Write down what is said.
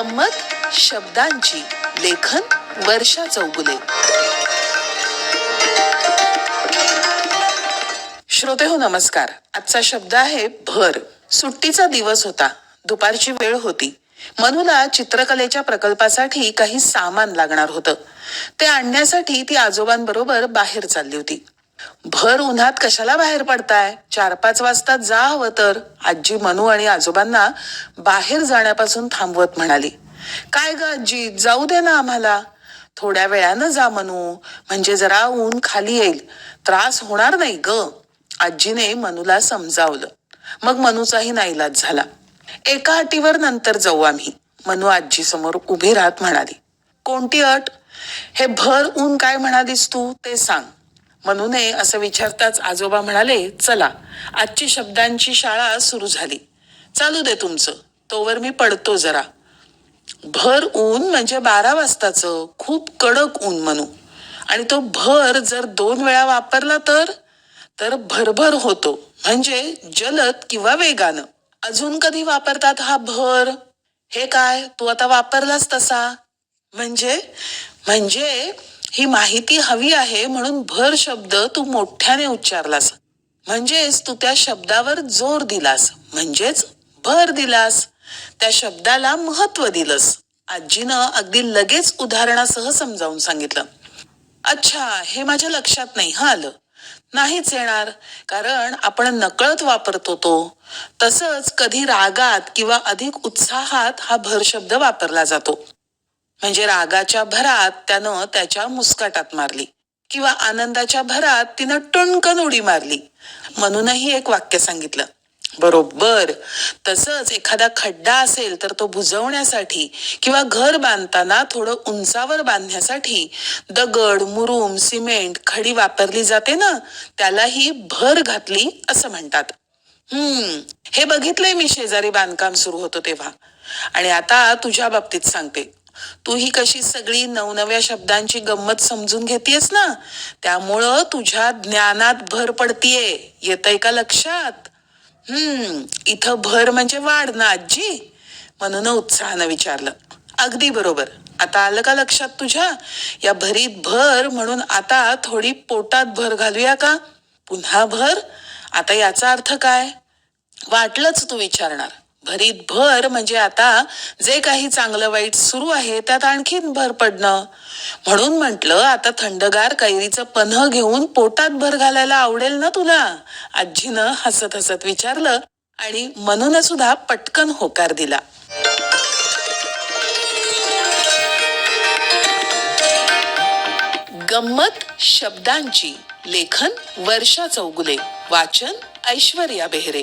गंमत शब्दांची लेखन वर्षा चौगुले श्रोते हो नमस्कार. आजचा शब्द आहे भर. सुट्टीचा दिवस होता. दुपारची वेळ होती. मनूला चित्रकलेच्या प्रकल्पासाठी काही सामान लागणार होतं. ते आणण्यासाठी ती आजोबांबरोबर बाहेर चालली होती. भर उन्हात कशाला बाहेर पडताय? चार पाच वाजता जा हवं तर. आजी मनू आणि आजोबांना बाहेर जाण्यापासून थांबवत म्हणाली. काय ग आजी? जाऊ दे ना आम्हाला. थोड्या वेळानं जा मनू. म्हणजे जरा ऊन खाली येईल. त्रास होणार नाही ग. आजीने मनूला समजावलं. मग मनूचाही नाईलाज झाला. एका अटीवर नंतर जाऊ आम्ही. मनू आजी समोर उभी राहत म्हणाली. कोणती अट? हे भर ऊन काय म्हणालीस तू? ते सांग. मनूने असं विचारताच आजोबा म्हणाले चला आजची शब्दांची शाळा सुरू झाली. चालू दे तुमचं तोवर मी पडतो जरा. भर ऊन म्हणजे बारा वाजताचं खूप कडक ऊन म्हणू आणि तो भर जर दोन वेळा वापरला तर? तर भरभर होतो म्हणजे जलद किंवा वेगानं. अजून कधी वापरतात हा भर? हे काय तू आता वापरलास तसा? म्हणजे म्हणजे ही माहिती हवी आहे म्हणून भर शब्द तू मोठ्याने उच्चारलास. म्हणजेच तू त्या शब्दावर जोर दिलास. म्हणजेच भर दिलास. त्या शब्दाला महत्त्व दिलंस. आजीनं अगदी लगेच उदाहरणासह समजावून सांगितलं. अच्छा हे माझ्या लक्षात नाही हा आलं. नाहीच येणार. कारण आपण नकळत वापरतो तो. तसंच कधी रागात किंवा अधिक उत्साहात हा भर शब्द वापरला जातो. म्हणजे रागाच्या भरात त्यानं त्याच्या मुस्काटात मारली. किंवा आनंदाच्या भरात तिनं टुणकन उडी मारली. म्हणूनही एक वाक्य सांगितलं. बरोबर. तसंच एखादा खड्डा असेल तर तो बुजवण्यासाठी किंवा घर बांधताना थोडं उंचावर बांधण्यासाठी दगड मुरुम सिमेंट खडी वापरली जाते ना त्यालाही भर घातली असं म्हणतात. हम्म. हे बघितलंय मी शेजारी बांधकाम सुरू होतं तेव्हा. आणि आता तुझ्या बाबतीत सांगते. तू ही कशी सगळी नवनव्या शब्दांची गंमत समजून घेतेस ना? त्यामुळं तुझ्या ज्ञानात भर पडतीये. येतय का लक्षात? हम्म इथं भर म्हणजे वाढ ना आजी म्हणून उत्साहानं विचारलं. अगदी बरोबर. आता आलं का लक्षात तुझ्या? या भरीत भर म्हणून आता थोडी पोटात भर घालूया का? पुन्हा भर? आता याचा अर्थ काय? वाटलंच तू विचारणार. भरीत भर म्हणजे आता जे काही चांगलं वाईट सुरू आहे त्यात आणखीन भर पडणं. म्हणून म्हटलं आता थंडगार कैरीचं पन्ह घेऊन पोटात भर घालायला आवडेल ना तुला? आजीनं हसत हसत विचारलं आणि मनून सुद्धा पटकन होकार दिला. गंमत शब्दांची लेखन वर्षा चौगुले वाचन ऐश्वर्या बेहरे.